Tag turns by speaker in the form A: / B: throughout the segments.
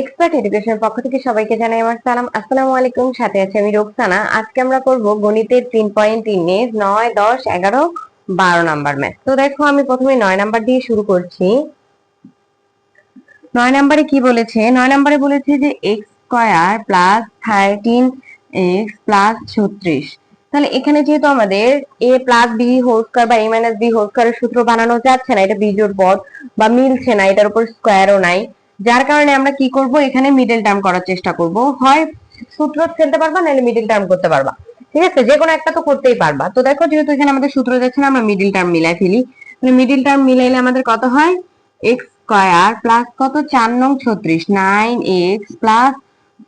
A: Expert এডুকেশনের পক্ষ থেকে সবাইকে জানাই আমার সালাম। আসসালামু আলাইকুম, সাথে আছে আমি রোকসানা। আজকে আমরা করব গণিতের তিন পয়েন্ট তিনে নয়, দশ, এগারো, বারো নাম্বার ম্যাথ তো দেখো, আমি প্রথমে নয় নাম্বার দিয়ে শুরু করছি। নয় নাম্বারে কি বলেছে? নয় নাম্বারে বলেছে যে x square plus thirteen x plus ছত্রিশ। তাহলে এখানে যেহেতু আমাদের a plus b whole square বা এ মাইনাস বি হোল স্কয়ারের সূত্র বানানো যাচ্ছে না, এটা বিজোড় পদ বা মিলছে না, এটার উপর স্কয়ারও নাই। যার কারণে আমরা কি করব? এখানে মিডল টার্ম করার চেষ্টা করব। হয় সূত্র ফেলতে পারবা, নাহলে মিডল টার্ম করতে পারবা। ঠিক আছে? যে কোনো একটা তো করতেই পারবা। তো দেখো, যেহেতু এখানে আমাদের সূত্র যাচ্ছে না, আমরা মিডল টার্ম মিলাই ফেলি। মানে মিডল টার্ম মিলাইলে আমাদের কত হয়? এক্স স্কয়ার প্লাস কত? চার নং ছত্রিশ। Nine x plus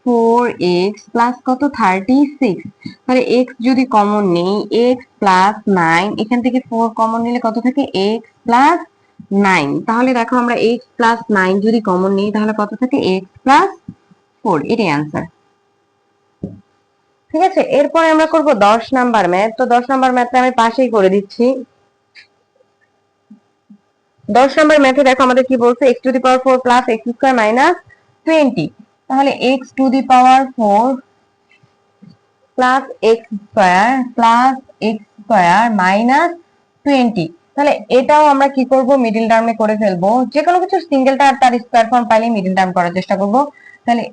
A: four x plus কত? থার্টি সিক্স তাহলে এক্স যদি কমন নেই এক্স প্লাস নাইন এখান থেকে ফোর কমন নিলে কত থাকে? এক্স প্লাস নাইন তাহলে দেখো আমরা এক্স প্লাস নাইন যদি কমন নিই, তাহলে কত থাকে? এক্স প্লাস ফোর এটাই আনসার ঠিক আছে? এরপরে আমরা করব দশ নাম্বার ম্যাথ তো দশ নাম্বার ম্যাথটা আমি পাশেই করে দিচ্ছি। দশ নাম্বার ম্যাথে দেখো আমাদের কি বলছে? X to the power four plus x square minus twenty তাহলে x to the power four plus x square plus x square minus twenty তাহলে এটাও আমরা কি করব? মিডিল টার্মে করে ফেলব। যে কোনো কিছু সিঙ্গেল টার তার স্কোয়ার ফর্ম পাইলে মিডিল টার্ম করার চেষ্টা করব। তাহলে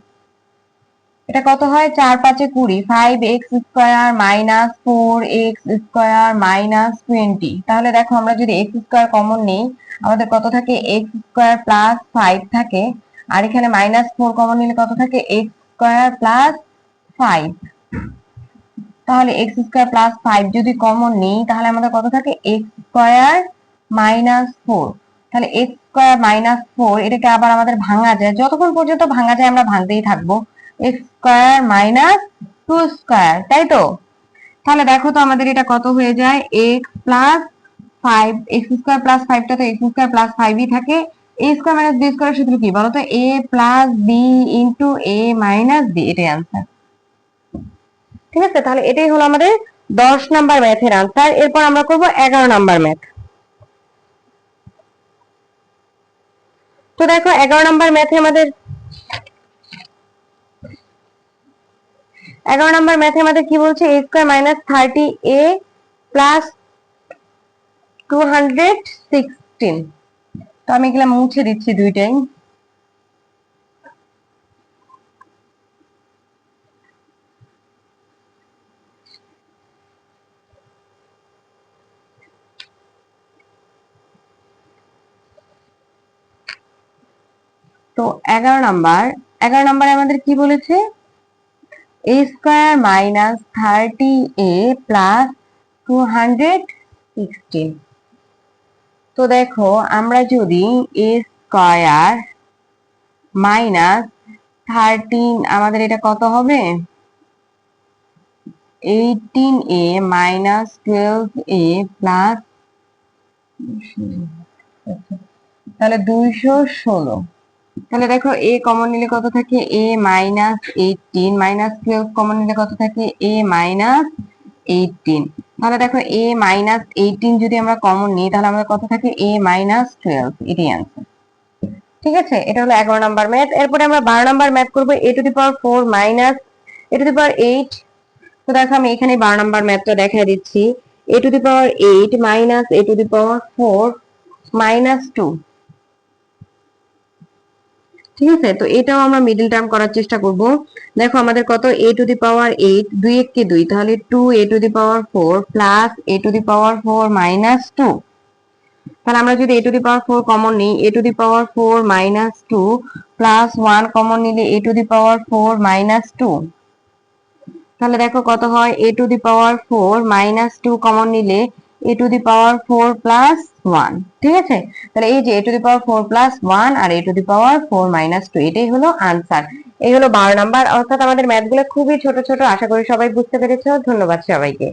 A: এটা কত হয়? চার পাঁচে কুড়ি। Five x square minus four x square minus twenty তাহলে দেখো, আমরা যদি এক্স স্কোয়ার কমন নিই, আমাদের কত থাকে? এক্স স্কোয়ার প্লাস ফাইভ থাকে। আর এখানে মাইনাস ফোর কমন নিলে কত থাকে? এক্স স্কোয়ার প্লাস ফাইভ তাহলে এক্স স্কোয়ার প্লাস ফাইভ যদি কমন নেই, তাহলে আমাদের কত থাকে? এক্স স্কোয়ার মাইনাস ফোর তাহলে এক্স স্কোয়ার মাইনাস ফোর এটাকে আবার আমাদের ভাঙা যায়। যতক্ষণ পর্যন্ত ভাঙা যায়, আমরা ভাঙতেই থাকব। X square minus two square তাই তো? তাহলে দেখো তো আমাদের এটা কত হয়ে যায়? X plus five x square plus ফাইভটা তো এক্স স্কোয়ার প্লাস ফাইভই থাকে। A square minus b square সূত্র কি বলতো? A plus b into a minus b এটাই আনসার ঠিক আছে? তাহলে এটাই হলো আমাদের দশ নাম্বার ম্যাথের আনসার এরপর আমরা করব এগারো নাম্বার ম্যাথ তো দেখো, এগারো নাম্বার ম্যাথে আমাদের এগারো নাম্বার ম্যাথে আমাদের কি বলছে? A square minus thirty a plus two hundred sixteen তো আমি এগুলা মুছে দিচ্ছি দুইটাই। তো এগারো নাম্বার, এগারো নাম্বারে আমাদের কি বলেছে? A square minus thirty a plus two hundred sixteen তো দেখো, আমরা যদি এ স্কয়ার মাইনাস থার্টিন আমাদের এটা কত হবে? Eighteen a minus twelve a plus তাহলে দুইশো ষোলো। তাহলে দেখো এ কমন নিলে কত থাকে? A minus eighteen minus twelve common নিলে কত থাকে? এ মাইনাস এইটিন তাহলে দেখো এ মাইনাস এইটিন যদি আমরা কমন নিই, তাহলে আমাদের কত থাকে? এ মাইনাস টুয়েলভ এটাই আনসার ঠিক আছে? এটা হলো এগারো নাম্বার ম্যাথ এরপরে আমরা বারো নাম্বার ম্যাথ করব। A to the power four minus a to the power eight তো দেখো আমি এখানে বারো নাম্বার ম্যাথটা দেখাই দিচ্ছি। A to the power eight minus a to the power four minus two ঠিক আছে? তো এটাও আমরা মিডল টার্ম করার চেষ্টা করব। দেখো আমাদের কত? এ টু দি পাওয়ার এইট দুই এককে দুই। তাহলে two a to the power four plus a to the power four minus two তাহলে আমরা যদি a to the power four common নিই a to the power four minus two plus one common নিলে a to the power four minus two তাহলে দেখো কত হয়? A to the power four minus two common নিলে a to the power four plus one ঠিক আছে? তাহলে এই যে a to the power four plus one R a to the power four minus two এটাই হলো আনসার এই হলো বারো নাম্বার অর্থাৎ আমাদের ম্যাথগুলো খুবই ছোট ছোট, আশা করি সবাই বুঝতে পেরেছ। ধন্যবাদ সবাইকে।